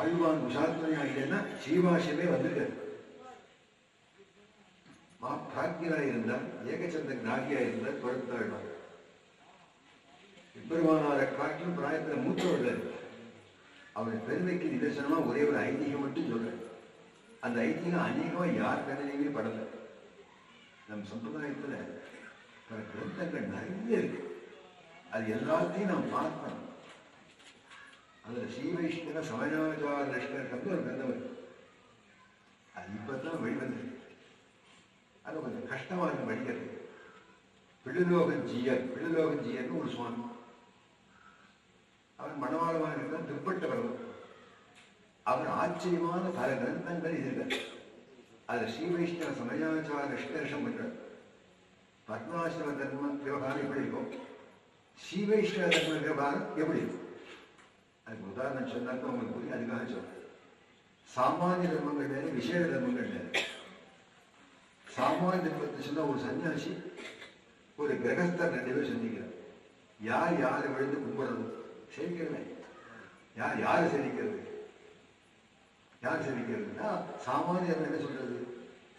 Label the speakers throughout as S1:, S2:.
S1: ஆழ்வான் உஷாத்துணையா ஆகிட்டேன்னா ஸ்ரீவாஷமே வந்திருக்காரு மா பிராக்யரா இருந்தார் ஏகச்சந்த நாகியா இருந்தார் குழந்தாழ்வார் இப்பெருமானாரை காட்டிலும் பிராயத்தில் மூத்தவர்கள் அவர் பெருமைக்கு நிதர்சனமா ஒரே ஒரு ஐதீகம் மட்டும் சொல்றேன் அந்த ஐதீகம் அநேகமா யார் கண்ணிலையுமே படல. நம் சம்பிரதாயத்துல பல கிரந்தங்கள் நிறைய இருக்கு. அது எல்லாத்தையும் நாம் பார்க்கணும். அதில் ஸ்ரீவைஷ்ணவ சமயாச்சார லட்சணம் ஒரு கிரந்தம் இருக்கு அது இப்பதான் வெளிவந்து அது கொஞ்சம் கஷ்டமாக இருக்கு படிக்கிறது. பிள்ளுலோகன் ஜீயர் பிள்ளுலோகன் ஜீயர்னு ஒரு சுவாமி. அவர் மணவாளமாக இருந்தால் பிற்பட்டவர் அவர் ஆச்சரியமான பல கிரந்தங்கள் இருக்கார் அதில் ஸ்ரீ வைஷ்ணவ சமயாச்சார நிஷ்கர்ஷம் பண்றார் பத்மாசிரம தர்ம விவகாரம் எப்படி இருக்கும்? ஸ்ரீ வைஷ்ணவ தர்ம விவகாரம் எப்படி இருக்கும்? அதுக்கு உதாரணம் சொன்னாக்க உங்களுக்கு புரியும் அதுக்காக சொல்றேன். சாமானிய தர்மங்கள் வேறு விசேஷ தர்மங்கள் வேறு சாமானிய தர்மத்தை சொன்னா ஒரு சன்னியாசி ஒரு கிரகஸ்தர் ரெண்டு பேர் சந்திக்கிறார். யார் யாரை விழுந்து கும்பிடுறது? சேமிக்கிறேன் யார் யாரை சேமிக்கிறது யார் சேவிக்கிறதுனா சாமானிய என்ன சொல்றது?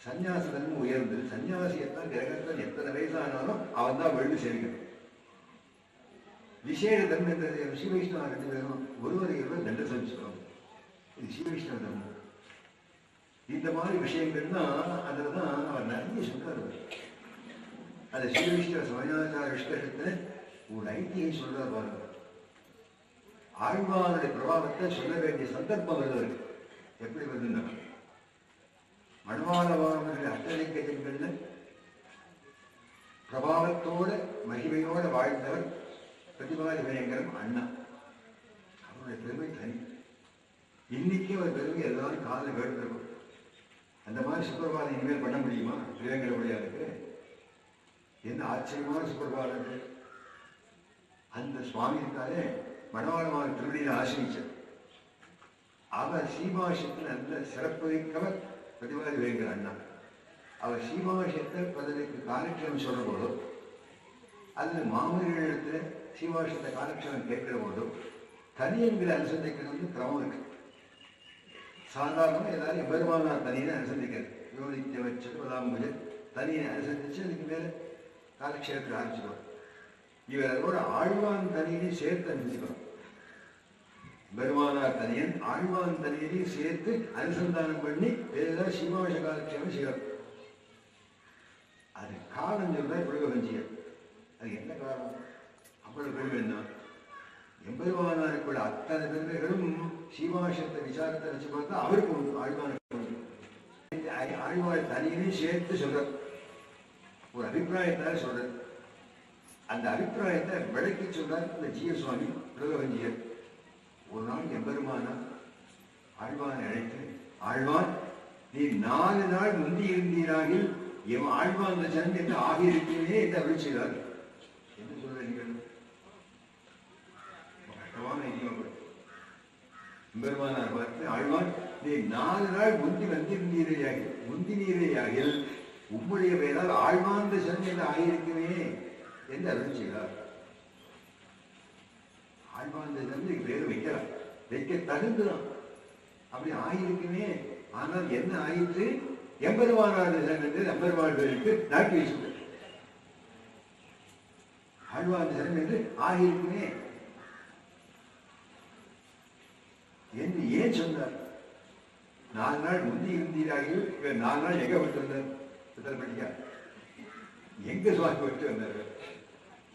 S1: சன்னியாசி தர்மம் உயர்ந்தது. சன்னியாசி எத்தான் கிரகஸ்தன் எத்தனை வயசானாலும் அவன் தான் விழுந்து சேவிக்கணும் விசேஷ தர்மம் என்ற ஸ்ரீ வைஷ்ணவ ரெண்டு பேரும் ஒருவரை ஒருவர் தண்ட சமிச்சுக்கணும் இது ஸ்ரீ வைஷ்ணவ தர்மம். இந்த மாதிரி விஷயங்கள்னா அதில் தான் அவர் நிறைய சொல்றாரு. அது ஸ்ரீ வைஷ்ணவ சமயாச்சார விஷ்கஷத்துல ஒரு ஐத்தியை சொல்றார் பாருங்க. ஆழ்வானுடைய பிரபாவத்தை சொல்ல வேண்டிய சந்தர்ப்பம் வருது எப்படி வருதுன்னா மணவாளவானுடைய அட்டலிக்கஜங்கள்ல பிரபாவத்தோட மகிமையோட வாழ்ந்தவர் பிரதிபாதி பயங்கரம் அண்ணா அவருடைய பெருமை தனி. இன்னைக்கு அவர் பெருமை எல்லாரும் காலில் வேண்டிருக்கும் அந்த மாதிரி சுப்பிரபாதம் இனிமேல் பண்ண முடியுமா? பிரியங்கர வழியாருக்கு என்ன ஆச்சரியமான சுப்பிரபாதம் அந்த சுவாமி இருக்காரே மனவாளமாக திருவடியில் ஆசிரிச்சார் அவர் சீமாஷத்தில் நல்ல சிறப்பு வைக்கவர் பிரதிபாதி வேங்கிற அண்ணா அவர் சீமாஷத்தை பதவிக்கு காலட்சேபம் சொல்ற போதோ அல்லது சீமாஷத்தை காலட்சேபம் கேட்கிற போது தனி என்கிற அனுசந்திக்கிறது கிரமம் இருக்கு. சாதாரணமாக எல்லாரும் பெருமானார் தனியை அனுசந்திக்கிறது. யோனித்த வச்சு பதாம்புஜ தனியை அனுசந்திச்சு அதுக்கு மேலே காலக்ஷேபத்தில் ஆரம்பிச்சிடும் இவரோட ஆழ்வான் தனியனையும் சேர்த்து அனுப்பிச்சுக்கணும் பெருமானார் தனியன் ஆழ்வான் தனியனையும் சேர்த்து அனுசந்தானம் பண்ணி ஏதாவது சிவாஷ காலக்ஷேபம் செய்யணும் அது காலம் சொல்ற புலகவஞ்சியம் அது என்ன காரணம் அவ்வளவு பெருமை என்ன? எம்பெருமானாருக்குள்ள அத்தனை பெருமைகளும் சீமாசத்தை விசாரத்தை வச்சு பார்த்தா அவருக்கு உண்டு ஆழ்வானுக்கு உண்டு. இந்த ஆழ்வார் தனியனையும் சேர்த்து சொல்ற ஒரு அபிப்பிராயத்தால சொல்ற அந்த அபிப்பிராயத்தை விளக்கி சொல்றார் இந்த ஜீவசுவாமி சுவாமி ஒரு நாள் எம்பெருமானா ஆழ்வான் அழைத்து ஆழ்வான் நீ நாலு நாள் முந்தி இருந்தீராகில் என் ஆழ்வான் ஜன் என்று ஆகியிருக்கிறே என்று அருள் செய்தார். என்ன சொல்ற நீங்கள் அவனை இனியம் பெருமானார் பார்த்து ஆழ்வார் நீ நாலு நாள் முந்தி வந்திருந்தீரையாக முந்தினீரையாக உம்முடைய பெயரால் ஆழ்வார்ந்த சந்தையில் என்று ஆகியிருக்குமே என்று அருள் செய்தார். ஆழ்வார்ந்த சந்தை பேர் வைக்கிறார். வைக்க தகுந்துதான் அப்படி ஆகியிருக்குமே ஆனால் என்ன ஆயிற்று? எம்பெருமானார் என்று எம்பெருமாள்களுக்கு நாட்டி வச்சுட்டார் ஆழ்வார் ஜனம் என்று ஆகியிருக்குமே என்று ஏன் சொன்னார்? நாலு நாள் முந்தி இருந்தீராகில் இவர் நாலு நாள் எங்க விட்டு வந்தார்? பித்தல்பட்டியா எங்க சுவாமி விட்டு வந்தார்?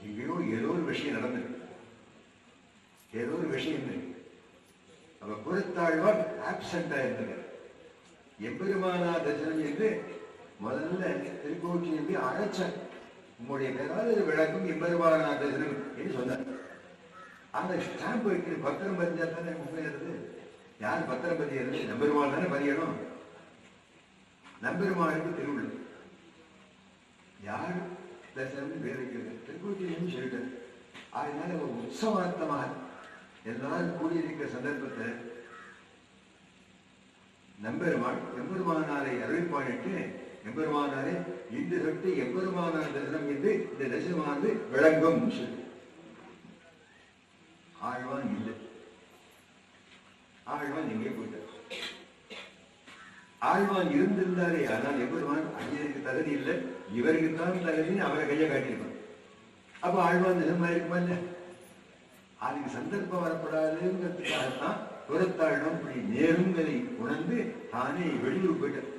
S1: எங்கேயோ ஏதோ ஒரு விஷயம் நடந்திருக்கு ஏதோ ஒரு விஷயம் இருக்கு அவ குரத்தாழ்வார் ஆப்சண்டா இருந்தனர் எம்பெருமானா தரிசனம் என்று முதல்ல திருக்கோட்டிலிருந்து அழைச்சார். உங்களுடைய பேரால் இது விளக்கும் எம்பெருமானா தரிசனம் என்று சொன்னார். அந்த ஸ்டாம்ப் வைக்கிற பத்திரம் பதிஞ்சா தானே இருந்தது யார் பத்திரம் பதியறது நம்பெருமாள் தானே பதியணும் நம்பெருமாளுக்கு திருவிழா யார் தரிசனம் பேர் வைக்கிறது திருக்கோட்டிலிருந்து சொல்லிட்டார். அதனால ஒரு உற்சவார்த்தமாக எல்லாரும் கூடியிருக்கிற சந்தர்ப்பத்தை நம்பெருமாள் எம்பெருமானாரை அருள்பாடிட்டு எம்பெருமானாரே இந்த சொட்டு எம்பெருமானார் தரிசனம் என்று இந்த தரிசனமானது விளங்கும். சொல்லி ஆழ்வான் இல்லை ஆழ்வான் ஆழ்வான் எங்கே போயிட்டார் ஆழ்வான் இருந்திருந்தாரே ஆனால் எவ்வளவான் ஐயருக்கு தகுதி இல்லை. இவருக்கு தான் தகுதின்னு அவரை கையை காட்டியிருப்பான் அப்ப ஆழ்வான் நிலைமை இருக்குமா இல்ல? அதுக்கு சந்தர்ப்பம் வரப்படாதுங்கிறதுக்காகத்தான் புறத்தாழ்வம் இப்படி நேருங்களை உணர்ந்து தானே வெளியூர் போயிட்டார்.